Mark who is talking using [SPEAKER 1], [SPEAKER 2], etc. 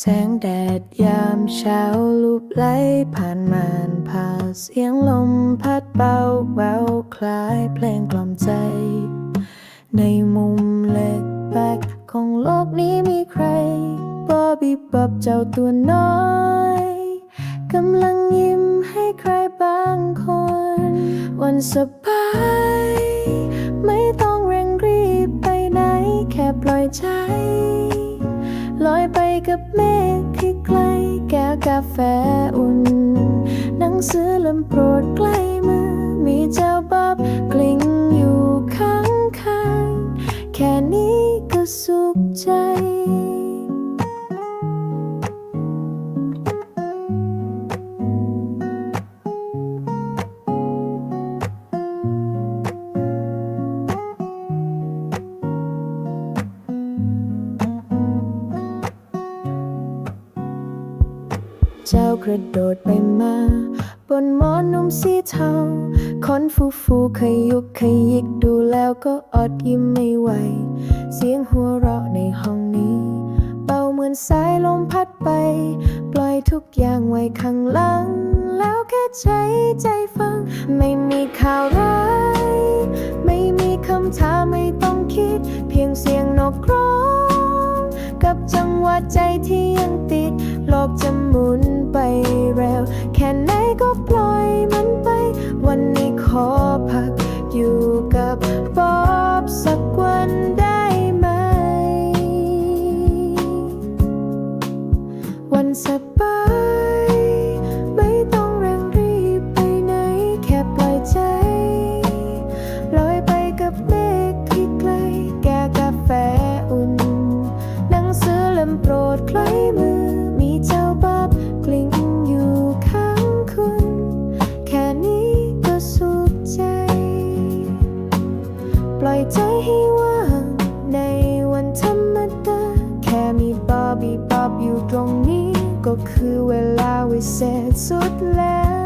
[SPEAKER 1] แสงแดดยามเช้าลูบไหลผ่านมานผ่าเสียงลมพัดเบาแววคล้ายเพลงกล่อมใจ ในมุมเล็กแบกของโลกนี้มีใครบอบีบับเจ้าตัวน้อยกำลังยิ้มให้ใครบางคน วันสบาย ไม่ต้องเร่งรีบไปไหนแค่ปล่อยใจ ลอยไปกับเมฆที่ไกลแก้วกาแฟอุ่น หนังสือเล่มโปรดใกล้มือ มีเจ้าบับกลิ้งอยู่ข้างข้างๆแค่นี้ก็สุด เจ้ากระโดดไปมา บนหมอนนุ่มสีเทาขนฟูฟูขยุกขยิกดูแล้วก็อดยิ้มไม่ไหว เสียงหัวเราะในห้องนี้ เบาเหมือนสายลมพัดไป ปล่อยทุกอย่างไว้ข้างหลัง แล้วแค่ใจใจฟัง ไม่มีข่าวร้าย เร็ว แค่ไหนก็ปล่อยมันไป วันนี้ขอพักอยู่กับป๊อบสักวันได้ไหม วันสบายไม่ต้องเร่งรีบไปไหน แค่ปล่อยใจลอยไปกับเมฆที่ไกล แก้กาแฟอุ่น หนังสือเล่มโปรดใกล้มือ ปล่อยใจให้ว่างในวันธรรมดา แค่มีบอบบี้บอบอยู่ตรงนี้ ก็คือเวลาวิเศษสุดแล้ว